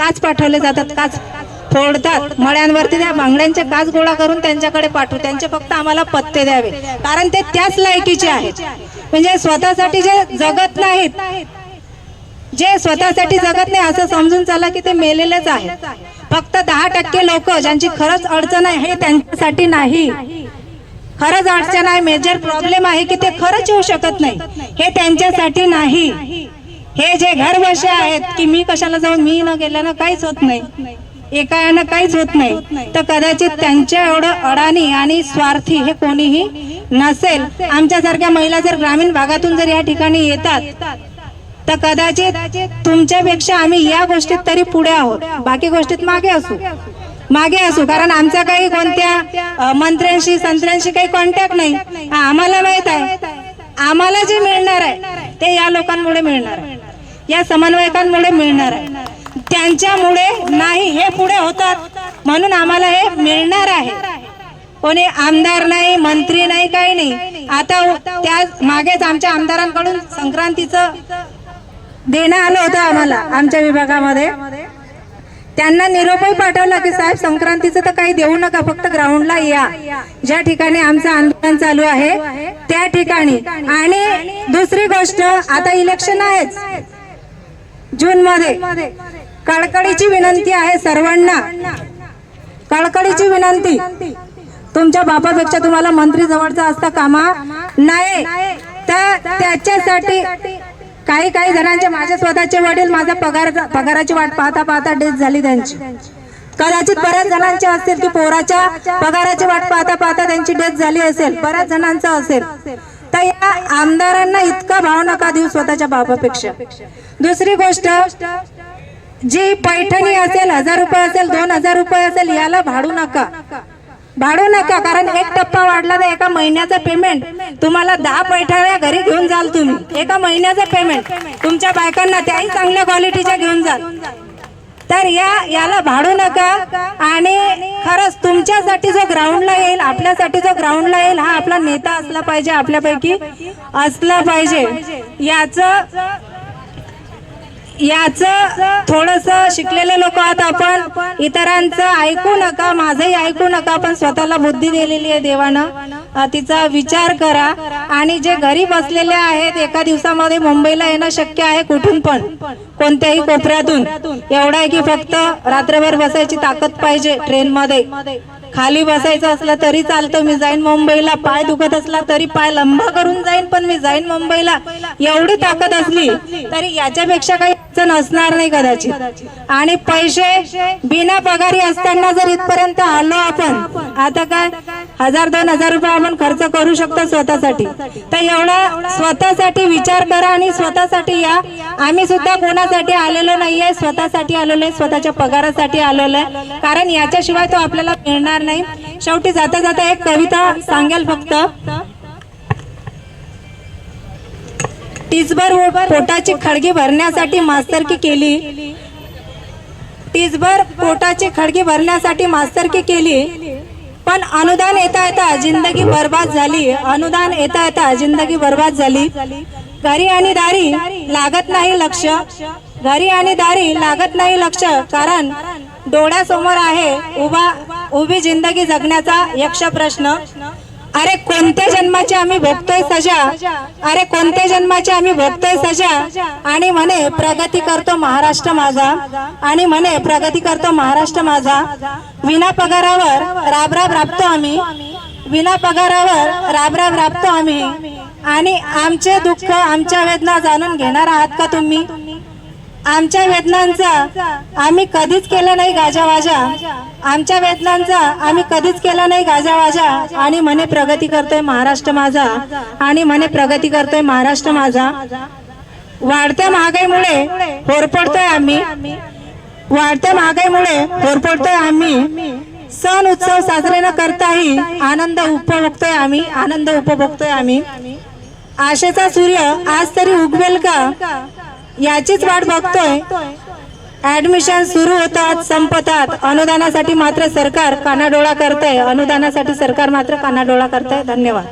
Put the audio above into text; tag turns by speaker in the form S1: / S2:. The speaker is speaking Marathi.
S1: काच पाठवले जातात काच फोडतात. मळ्यांवरती त्या बांगड्यांचे काच गोळा करून त्यांच्याकडे पाठवू. त्यांचे फक्त आम्हाला पत्ते द्यावे. कारण ते त्याच लायकीचे आहेत. म्हणजे स्वतःसाठी जे जगत नाहीत जे स्वतःसाठी जगत नाही असं समजून चाला की ते मेलेलेच आहेत. फक्त दहा टक्के लोक ज्यांची खरंच अडचण आहे हे त्यांच्यासाठी नाही. खरंच अडचण आहे मेजर प्रॉब्लेम आहे की ते खरंच येऊ शकत नाही. हे त्यांच्यासाठी नाही. हे जे घर बसे आहेत की मी कशाला जाऊन मी न गेल्यानं काहीच होत नाही. एका यानं काहीच होत नाही. तर कदाचित त्यांच्या एवढं अडाणी आणि स्वार्थी हे कोणीही नसेल. आमच्यासारख्या महिला जर ग्रामीण भागातून जर या ठिकाणी येतात तर कदाचित तुमच्यापेक्षा आम्ही या गोष्टीत तरी पुढे आहोत. बाकी गोष्टीत मागे असू. मागे असू. कारण आमचा काही कोणत्या मंत्र्यांशी संत्र्यांशी काही कॉन्टॅक्ट नाही. हा, आम्हाला माहीत आहे. आम्हाला जे मिळणार आहे ते या लोकांमुळे मिळणार आहे. या समन्वयकांमुळे मिळणार आहे. त्यांच्यामुळे नाही हे पुढे होतात. म्हणून आम्हाला हे मिळणार आहे. कोणी आमदार नाही मंत्री नाही काही नाही. आता त्या मागेच आमच्या आमदारांकडून संक्रांतीचं देणं आलं होतं आम्हाला आमच्या विभागामध्ये. त्यांना निरोपही पाठवला की साहेब संक्रांतीचं तर काही देऊ नका फक्त ग्राउंडला या. ज्या ठिकाणी आमचं आंदोलन चालू आहे त्या ठिकाणी. आणि दुसरी गोष्ट आता इलेक्शन आहेच. जून मध्ये कळकळीची विनंती आहे सर्वांना. कळकळीची विनंती. तुमच्या बापापेक्षा तुम्हाला मंत्री जवळचा असता कामा नाही तर त्याच्यासाठी काही काही जणांचे माझे स्वतःचे वडील माझा पगार पगाराची वाट पाहता पाहता डेथ झाली त्यांची. कदाचित बऱ्याच जणांचे असतील की पोराच्या पगाराची वाट पाहता पाहता त्यांची डेथ झाली असेल. बऱ्याच जणांचं असेल. तर या आमदारांना इतका भाव नका देऊ स्वतःच्या बापापेक्षा. दुसरी गोष्ट जी पैठणी असेल हजार रुपये असेल दोन हजार रुपये असेल याला भाडू नका. भाडू नका कारण एक टप्पा वाढला तर एका महिन्याचं पेमेंट तुम्हाला दहा पैठण्या घरी घेऊन जाल तुम्ही. एका महिन्याचं पेमेंट तुमच्या बायकांना त्याही चांगल्या क्वालिटीच्या घेऊन जाल. तर या याला भाडू नका. आणि खरंच आपल्यासाठी जो ग्राउंडला येईल आपल्यासाठी जो ग्राउंडला येईल हा आपला नेता असला पाहिजे आपल्यापैकी असला पाहिजे. याचं याच थोडस शिकलेले लोक आहात आपण. इतरांचं ऐकू नका माझंही ऐकू नका पण स्वतःला बुद्धी दिलेली आहे देवानं. तिचा विचार करा. आणि जे घरी बसलेले आहेत एका दिवसामध्ये मुंबईला येणं शक्य आहे कुठून पण. कोणत्याही कोपऱ्यातून. एवढं आहे की फक्त रात्रभर बसायची ताकद पाहिजे ट्रेन मध्ये खाली बसायचं असलं तरी चालतं. मी जाईन मुंबईला. पाय दुखत असला तरी पाय लंबा करून जाईन पण मी जाईन मुंबईला. एवढी ताकद असली तरी याच्यापेक्षा काही अडचण असणार नाही कदाचित. आणि पैसे बिना पगारी असताना जर इथपर्यंत आलो आपण आता काय? हजार दोन हजार रुपये आपण खर्च करू शकतो स्वतःसाठी. तर एवढा स्वतःसाठी विचार करा आणि स्वतःसाठी या. आम्ही सुद्धा कोणासाठी आलेलो नाहीये स्वतःसाठी आलेलो आहे स्वतःच्या पगारासाठी आलेलो आहे. कारण याच्याशिवाय तो आपल्याला मिळणार नाही. शेवटी जाता जाता एक कविता सांगेल फक्त. टीचभर पोटाची खडगी भरण्यासाठी मास्तरकी केली. टीचभर पोटाची खडगी भरण्यासाठी मास्तरकी केली. पण अनुदान येता येता जिंदगी बर्बाद झाली. अनुदान येता येता जिंदगी बर्बाद झाली. घरी आणि दारी लागत नाही लक्ष. घरी आणि दारी लागत नाही लक्ष कारण डोळ्यासमोर आहे उभा उभी जिंदगी जगण्याचा यक्ष प्रश्न. अरे कोणत्या जन्माचे आम्ही भोगतोय सजा? अरे कोणत्या जन्माचे आम्ही भोगतोय सजा? आणि म्हणे प्रगती करतो महाराष्ट्र माझा. आणि म्हणे प्रगती करतो महाराष्ट्र माझा. विना पगारावर राबराब राबतो आम्ही. विना पगारावर राबराब राबतो आम्ही. आणि आमचे दुःख आमच्या वेदना जाणून घेणार आहात का तुम्ही? आमच्या वेदनांचा आम्ही कधीच केलं नाही गाजावाजा आमच्या वेदनांचा आम्ही कधीच केला नाही गाजावाजा आणि म्हणे प्रगती करतोय महाराष्ट्र माझा. आणि म्हणे प्रगती करतोय महाराष्ट्र माझा. वाढत्या महागाईमुळे होरपडतोय आम्ही. वाढत्या महागाईमुळे होरपडतोय आम्ही. सण उत्सव साजरे न करताही आनंद उपभोगतोय आम्ही. आनंद उपभोगतोय आम्ही. आशेचा सूर्य आज तरी उगवेल का? याचीच वाट बघतोय. ऍडमिशन सुरू होतात संपतात. अनुदानासाठी मात्र सरकार कानाडोळा करतंय. अनुदानासाठी सरकार मात्र कानाडोळा करतंय. धन्यवाद.